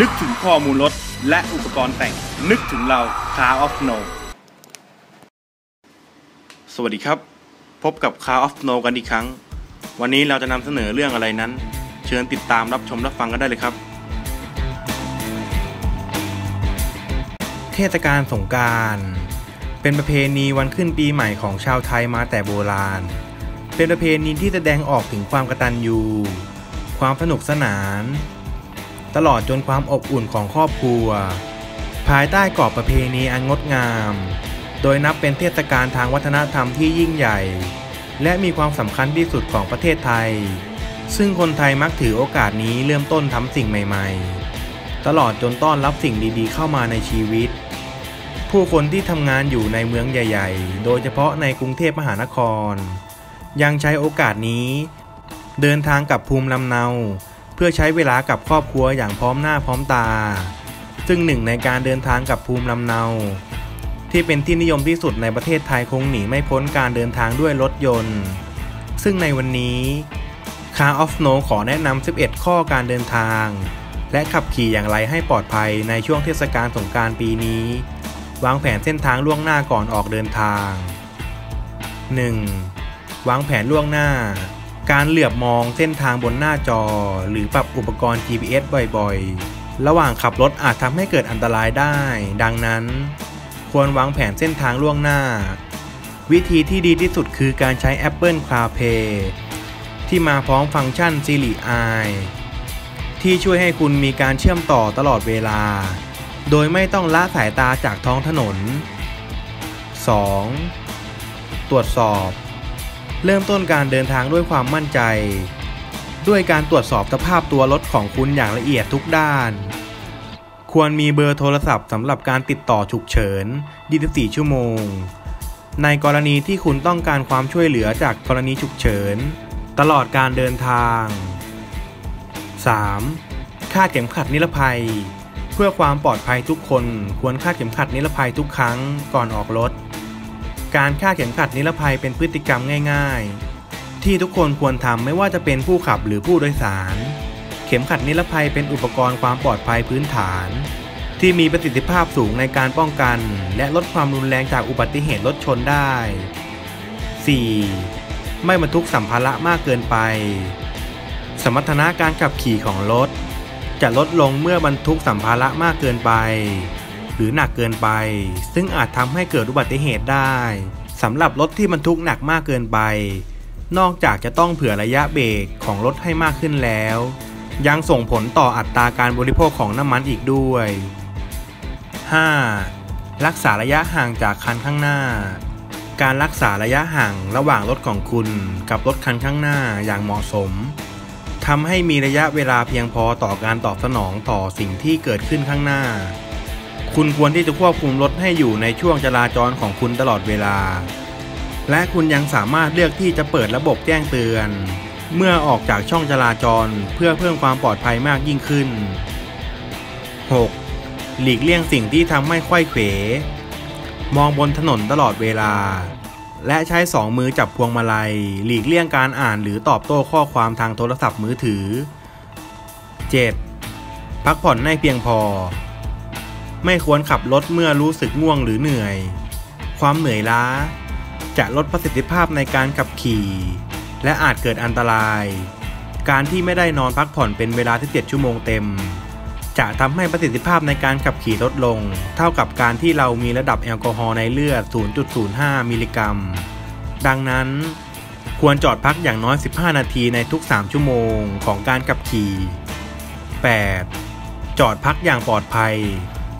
นึกถึงข้อมูลรถ และอุปกรณ์แต่ง นึกถึงเรา Car of No สวัสดีครับ พบกับ Car of No กันอีกครั้ง วันนี้เราจะนำเสนอเรื่องอะไรนั้น เชิญติดตามรับชมรับฟังกันได้เลยครับ เทศกาลสงการเป็นประเพณีวันขึ้นปีใหม่ของชาวไทยมาแต่โบราณ เป็นประเพณีที่แสดงออกถึงความกตัญญูความสนุกสนาน ตลอดจนความอบอุ่นของครอบครัว ภายใต้กรอบประเพณีอันงดงาม โดยนับเป็นเทศกาลทางวัฒนธรรมที่ยิ่งใหญ่ และมีความสำคัญที่สุดของประเทศไทย ซึ่งคนไทยมักถือโอกาสนี้เริ่มต้นทำสิ่งใหม่ๆ ตลอดจนต้อนรับสิ่งดีๆ เข้ามาในชีวิต ผู้คนที่ทำงานอยู่ในเมืองใหญ่ ๆ โดยเฉพาะในกรุงเทพมหานคร ยังใช้โอกาสนี้เดินทางกับภูมิลำเนา เพื่อใช้เวลากับครอบครัวอย่างพร้อมหน้าพร้อมตา ซึ่งหนึ่งในการเดินทางกับภูมิลำเนา ที่เป็นที่นิยมที่สุดในประเทศไทยคงหนีไม่พ้นการเดินทางด้วยรถยนต์ ซึ่งในวันนี้ Car of Snow ขอแนะนำ 11 ข้อการเดินทาง และขับขี่อย่างไรให้ปลอดภัยในช่วงเทศกาลสงกรารปีนี้ วางแผนเส้นทางล่วงหน้าก่อนออกเดินทาง 1. วางแผนล่วงหน้า การเหลือบมองเส้นทางบนหน้าจอ หรือปรับอุปกรณ์ GPS บ่อยๆ ระหว่างขับรถอาจทำให้เกิดอันตรายได้ ดังนั้น ควรวางแผนเส้นทางล่วงหน้า วิธีที่ดีที่สุดคือการใช้ Apple CarPlay ที่มาพร้อมฟังก์ชัน Siri Eye ที่ช่วยให้คุณมีการเชื่อมต่อตลอดเวลา โดยไม่ต้องละสายตาจากท้องถนน 2. ตรวจสอบ เริ่มต้นการเดินทางด้วยความมั่นใจ ด้วยการตรวจสอบสภาพตัวรถของคุณอย่างละเอียดทุกด้าน ควรมีเบอร์โทรศัพท์สำหรับการติดต่อฉุกเฉิน 24 ชั่วโมง ในกรณีที่คุณต้องการความช่วยเหลือจากกรณีฉุกเฉิน ตลอดการเดินทาง 3. คาดเข็มขัดนิรภัย เพื่อความปลอดภัยทุกคนควรคาดเข็มขัดนิรภัยทุกครั้งก่อนออกรถ การคาดเข็มขัดนิรภัยเป็นพฤติกรรมง่าย ๆ ที่ทุกคนควรทำไม่ว่าจะเป็นผู้ขับหรือผู้โดยสาร เข็มขัดนิรภัยเป็นอุปกรณ์ความปลอดภัยพื้นฐาน ที่มีประสิทธิภาพสูงในการป้องกัน และลดความรุนแรงจากอุบัติเหตุรถชนได้ 4. ไม่บรรทุกสัมภาระมากเกินไป สมรรถนะการขับขี่ของรถ จะลดลงเมื่อบรรทุกสัมภาระมากเกินไป หรือหนักเกินไป ซึ่งอาจทำให้เกิดอุบัติเหตุได้สำหรับรถที่บรรทุกหนักมากเกินไป นอกจากจะต้องเผื่อระยะเบรกของรถให้มากขึ้นแล้ว ยังส่งผลต่ออัตราการบริโภคของน้ำมันอีกด้วย 5. รักษาระยะห่างจากคันข้างหน้า การรักษาระยะห่างระหว่างรถของคุณกับรถคันข้างหน้าอย่างเหมาะสมทำให้มีระยะเวลาเพียงพอต่อการตอบสนองต่อสิ่งที่เกิดขึ้นข้างหน้า คุณควรที่จะควบคุมรถให้อยู่ในช่วงจราจรของคุณตลอดเวลา และคุณยังสามารถเลือกที่จะเปิดระบบแจ้งเตือน เมื่อออกจากช่องจราจรเพื่อเพิ่มความปลอดภัยมากยิ่งขึ้น 6. หลีกเลี่ยงสิ่งที่ทำให้ไขว้เขว มองบนถนนตลอดเวลา และใช้สองมือจับพวงมาลัย หลีกเลี่ยงการอ่านหรือตอบโต้ข้อความทางโทรศัพท์มือถือ 7. พักผ่อนให้เพียงพอ ไม่ควรขับรถเมื่อรู้สึกง่วงหรือเหนื่อย ความเหนื่อยล้า จะลดประสิทธิภาพในการขับขี่ และอาจเกิดอันตราย การที่ไม่ได้นอนพักผ่อนเป็นเวลาที่7ชั่วโมงเต็ม จะทำให้ประสิทธิภาพในการขับขี่ลดลง เท่ากับการที่เรามีระดับแอลกอฮอล์ในเลือด 0.05 มิลลิกรัม ดังนั้นควรจอดพักอย่างน้อย 15 นาทีในทุก 3 ชั่วโมงของการขับขี่ 8. จอดพักอย่างปลอดภัย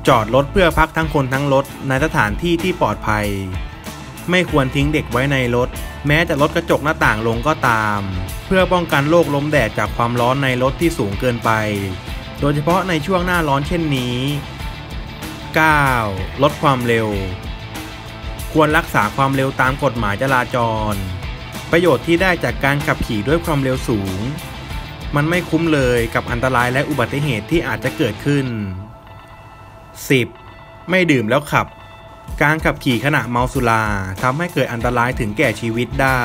จอดรถเพื่อพักทั้งคนทั้งรถในสถานที่ที่ปลอดภัย ไม่ควรทิ้งเด็กไว้ในรถ แม้จะลดกระจกหน้าต่างลงก็ตาม เพื่อป้องกันโรคล้มแดดจากความร้อนในรถที่สูงเกินไป โดยเฉพาะในช่วงหน้าร้อนเช่นนี้ 9. ลดความเร็ว ควรรักษาความเร็วตามกฎหมายจราจร ประโยชน์ที่ได้จากการขับขี่ด้วยความเร็วสูง มันไม่คุ้มเลยกับอันตรายและอุบัติเหตุที่อาจจะเกิดขึ้น 10. ไม่ดื่มแล้วขับ การขับขี่ขณะเมาสุราทำให้เกิดอันตรายถึงแก่ชีวิตได้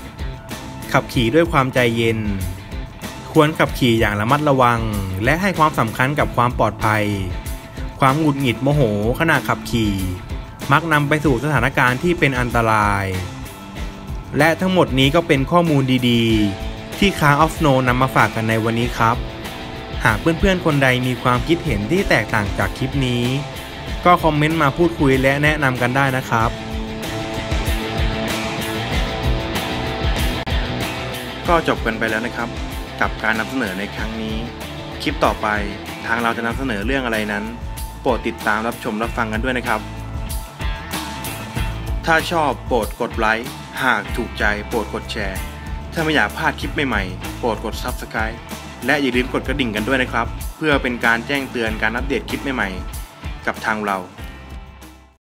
11. ขับขี่ด้วยความใจเย็น ควรขับขี่อย่างระมัดระวัง และให้ความสำคัญกับความปลอดภัย ความหงุดหงิดโมโหขณะขับขี่ มักนำไปสู่สถานการณ์ที่เป็นอันตราย และทั้งหมดนี้ก็เป็นข้อมูลดีๆ ที่คาออฟโนนำมาฝากกันในวันนี้ครับ หากเพื่อนๆคนใดมีความคิดเห็นที่แตกต่างจากคลิปนี้ ก็คอมเมนต์มาพูดคุยและแนะนำกันได้นะครับ ก็จบกันไปแล้วนะครับ กับการนำเสนอในครั้งนี้ คลิปต่อไปทางเราจะนำเสนอเรื่องอะไรนั้น โปรดติดตามรับชมรับฟังกันด้วยนะครับ ถ้าชอบโปรดกดไลค์หากถูกใจโปรดกดแชร์ ถ้าไม่อยากพลาดคลิปใหม่ๆ โปรดกด Subscribe และอย่าลืมกดกระดิ่งกันด้วยนะครับ เพื่อเป็นการแจ้งเตือนการอัปเดตคลิปใหม่ๆ กับทางเรา